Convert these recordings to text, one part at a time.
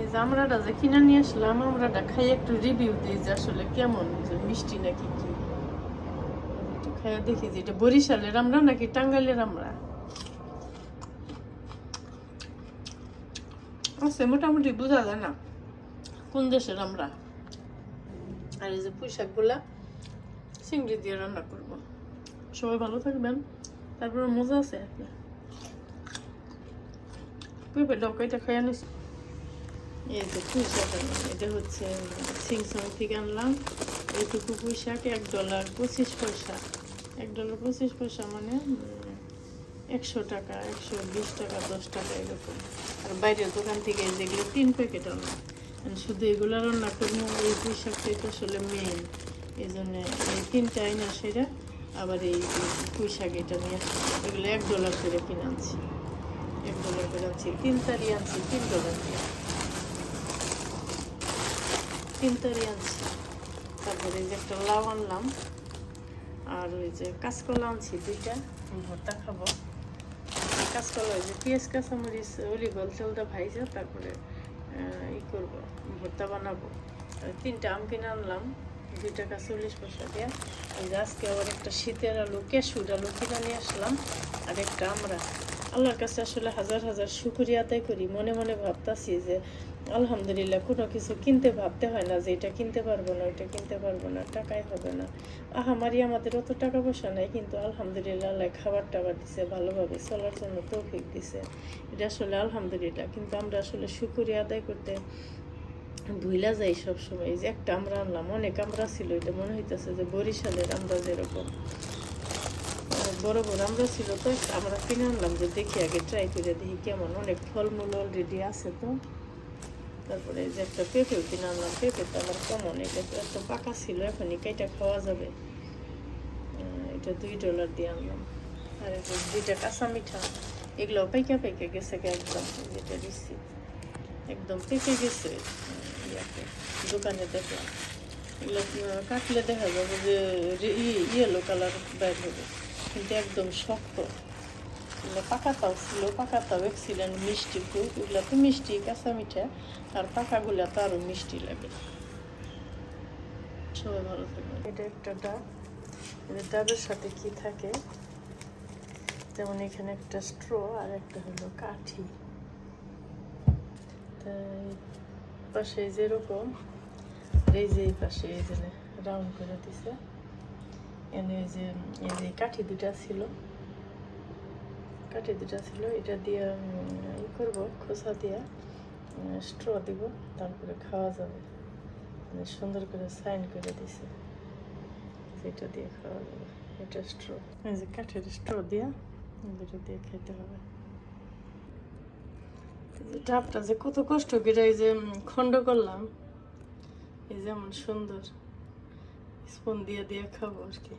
এই যে যে নিয়ে একটু রিভিউ কেমন, যে মিষ্টি নাকি কি। খাইয়ে নাকি আছে মোটামুটি বোঝা যায় না কোন দেশের আমরা। আর এই যে পোশাকগুলা চিংড়ি দিয়ে রান্না করব। সবাই ভালো থাকবেন। তারপরে মজা আছে। পেঁপে ডকাইটা খাইয়া নিছি। এই যে পুঁই শাক এটা হচ্ছে, সিংসং থেকে আনলাম। এইটুকু পুঁই শাক এক ডলার পঁচিশ পয়সা। এক ডলার পঁচিশ পয়সা মানে একশো টাকা, একশো বিশ টাকা, দশ টাকা এরকম। আর বাইরের দোকান থেকে যেগুলো তিন প্যাকেট আনলাম। আর শুধু এগুলো রান্না করব, এই পুঁই শাকটাই তো আসলে মেন এই জন্য এই তিনটা আইনা সেটা আবার এই পুঁই এটা নিয়ে এগুলো এক ডলার করে কিনে আনছি। এক ডলার করে আনছি। তিন তারি আনছি, তিন ডলার দিয়ে তিন তারি আনছি। তারপরে যে একটা লাউ আনলাম। আর ওই যে কাঁচকলা আনছি, দুইটা। ভর্তা খাব। কাঁচকলা, ওই যে পেঁয়াজ, কাঁচামরিচ অয়েল তেলটা ভাইজা, তারপরে ই করব, ভর্তা বানাবো। তিনটা আম কিনে আনলাম দুই টাকা চল্লিশ পয়সা দিয়ে। এই আজকে আবার একটা শীতের আলু কেশুর আলু কিনে নিয়ে আসলাম, আর একটা আমরা আল্লাহর কাছে আসলে হাজার হাজার শুকরিয়া আদায় করি। মনে মনে ভাবতাছি যে, আলহামদুলিল্লাহ কোনো কিছু কিনতে ভাবতে হয় না যে এটা কিনতে পারব না, ওইটা কিনতে পারব না, টাকাই হবে না। আহামারি আমাদের অত টাকা পয়সা নাই, কিন্তু আলহামদুলিল্লাহ আল্লাহ খাবার টাবার দিছে, ভালোভাবে চলার জন্য তৌফিক দিছে। এটা আসলে আলহামদুলিল্লাহ, কিন্তু আমরা আসলে শুকরিয়া আদায় করতে ভুইলা যাই সবসময়। যে একটা আমরা আনলাম, অনেক আমরা ছিল, এটা মনে হইতেছে যে বরিশালের আমরা যেরকম বড় বড় আমরা ছিল তো, আমরা কিনে আনলাম যে দেখি আগে, ট্রাই করে দেখি কেমন। অনেক ফলমূল অলরেডি আছে তো। তারপরে যে একটা পেঁপেও কিনে আনলাম। পেঁপে তো আমার কমন? এটা তো পাকা ছিল, এখনই কেটে খাওয়া যাবে। এটা দুই ডলার দিয়ে আনলাম। আর যে দুইটা কাঁচা মিঠা এগুলো পাইকা পাইকা গেছে একদম যেটা দিচ্ছি একদম পেকে গেছে। ইয়াতে, দোকানে দেখলাম। এগুলো কাটলে দেখা যাবে যে ইয়েলো কালার বের হবে। কিন্তু একদম শক্ত। এগুলো পাকাটাও ছিল পাকাটাও এক্সিলেন্ট মিষ্টি খুব এগুলো তো মিষ্টি, কাঁচা মিঠা, আর পাকাগুলো তো আরও মিষ্টি লাগে। সবাই ভালো থাকবে এটা একটা ডাব। এটা ডাবের সাথে কি থাকে? যেমন এখানে একটা স্ট্র আর একটা হলো কাঠি। তাই পাশে যেরকম, এই যে এই পাশে এই যে রাউন্ড করে দিছে। এনে যে এই যে কাঠি দুটা ছিল। কাঠি দুটা ছিল, এটা দিয়ে ই করব, খোসা দিয়ে স্ট্র দিব, তারপরে খাওয়া যাবে। মানে সুন্দর করে সাইন করে দিছে। যেটা দিয়ে খাওয়া যাবে, এটা স্ট্র। এই যে কাঠের স্ট্র দিয়ে যেটা দিয়ে খেতে হবে। ডাবটা যে কত কষ্ট করে এই যে খণ্ড করলাম, এই যেমন সুন্দর। স্পুন দিয়ে দিয়ে খাব আর কি।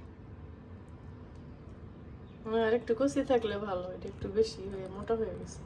আর একটু কষি থাকলে ভালো, এটা একটু বেশি হয়ে, মোটা হয়ে গেছে।